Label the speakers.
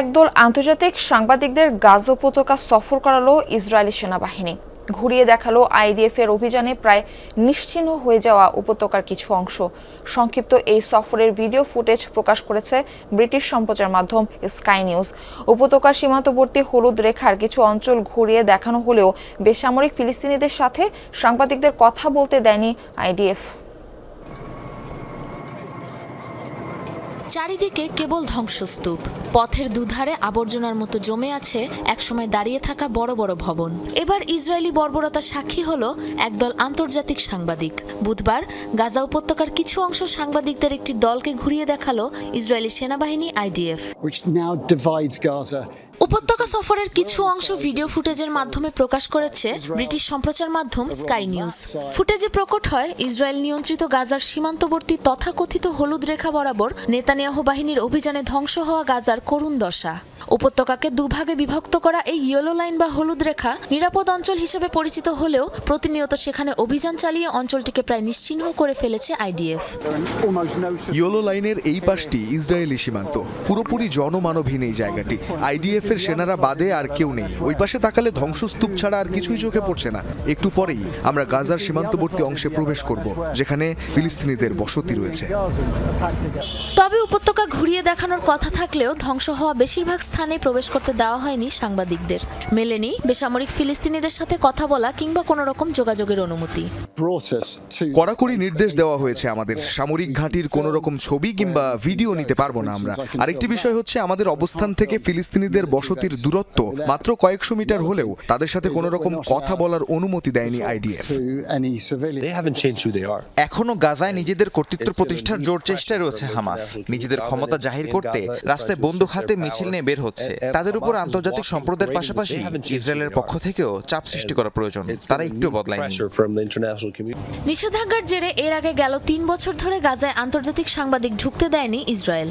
Speaker 1: একদল আন্তর্জাতিক সাংবাদিকদের গাজ উপত্যকা সফর করালো ইসরায়েলি সেনাবাহিনী। ঘুরিয়ে দেখাল আইডিএফ এর অভিযানে প্রায় নিশ্চিহ্ন হয়ে যাওয়া উপত্যকার কিছু অংশ। সংক্ষিপ্ত এই সফরের ভিডিও ফুটেজ প্রকাশ করেছে ব্রিটিশ সম্প্রচার মাধ্যম স্কাই নিউজ। উপত্যকার সীমান্তবর্তী হলুদ রেখার কিছু অঞ্চল ঘুরিয়ে দেখানো হলেও বেসামরিক ফিলিস্তিনিদের সাথে সাংবাদিকদের কথা বলতে দেয়নি আইডিএফ।
Speaker 2: চারিদিকে কেবল ধ্বংসস্তূপ। পথের দুধারে আবর্জনার মতো জমে আছে একসময় দাঁড়িয়ে থাকা বড় বড় ভবন। এবার ইসরায়েলি বর্বরতা সাক্ষী হল একদল আন্তর্জাতিক সাংবাদিক। বুধবার গাজা উপত্যকার কিছু অংশ সাংবাদিকদের একটি দলকে ঘুরিয়ে দেখাল ইসরায়েলি সেনাবাহিনী আইডিএফ। উপত্যকা সফরের কিছু অংশ ভিডিও ফুটেজের মাধ্যমে প্রকাশ করেছে ব্রিটিশ সম্প্রচার মাধ্যম স্কাই নিউজ। ফুটেজে প্রকট হয় ইসরায়েল নিয়ন্ত্রিত গাজার সীমান্তবর্তী তথাকথিত হলুদ রেখা বরাবর নেতানিয়াহু বাহিনীর অভিযানে ধ্বংস হওয়া গাজার করুণ দশা। উপত্যকাকে দুভাগে বিভক্ত করা এই ইয়েলো লাইন বা হলুদ রেখা নিরাপদ অঞ্চল হিসেবে পরিচিত হলেও প্রতিনিয়ত সেখানে অভিযান চালিয়ে অঞ্চলটিকে প্রায় নিশ্চিহ্ন করে ফেলেছে আইডিএফ।
Speaker 3: ইয়োলো লাইনের এই পাশটি ইসরায়েলি সীমান্ত। পুরোপুরি জনমানবহীন এই জায়গাটি। আইডিএফ এর সেনারা বাদে আর কেউ নেই। ওই পাশে তাকালে ধ্বংসস্তূপ ছাড়া আর কিছুই চোখে পড়ছে না। একটু পরেই আমরা গাজার সীমান্তবর্তী অংশে প্রবেশ করব যেখানে ফিলিস্তিনিদের বসতি রয়েছে.
Speaker 2: তবে উপত্যকা ঘুরিয়ে দেখানোর কথা থাকলেও ধ্বংস হওয়া বেশিরভাগ স্থানে প্রবেশ করতে দেওয়া হয়নি সাংবাদিকদের। মেলেনি বেসামরিক ফিলিস্তিনিদের সাথে কথা বলা কিংবা কোনো রকম যোগাযোগের অনুমতি।
Speaker 3: কড়াকড়ি নির্দেশ দেওয়া হয়েছে আমাদের। সামরিক ঘাঁটির কোনো রকম ছবি কিংবা ভিডিও নিতে পারব না আমরা। আরেকটি বিষয় হচ্ছে আমাদের অবস্থান থেকে ফিলিস্তিনিদের বসতির দূরত্ব মাত্র কয়েকশো মিটার হলেও তাদের সাথে কোনো রকম কথা বলার অনুমতি দেয়নি আইডিএফ.
Speaker 4: এখনও গাজায় নিজেদের কর্তৃত্ব প্রতিষ্ঠার জোর চেষ্টায় রয়েছে হামাস। নিজেদের ক্ষমতা জাহির করতে রাস্তায় বন্দুক হাতে মিছিল নিয়ে বের হচ্ছে। তাদের উপর আন্তর্জাতিক সম্প্রদায়ের পাশাপাশি ইসরায়েলের পক্ষ থেকেও চাপ সৃষ্টি করা প্রয়োজন। তারা একটু বদলায়নি।
Speaker 5: community.
Speaker 2: নিষেধাজ্ঞার জেরে এর আগে গেল তিন বছর ধরে গাজায় আন্তর্জাতিক সাংবাদিক ঢুকতে দেয়নি ইসরায়েল।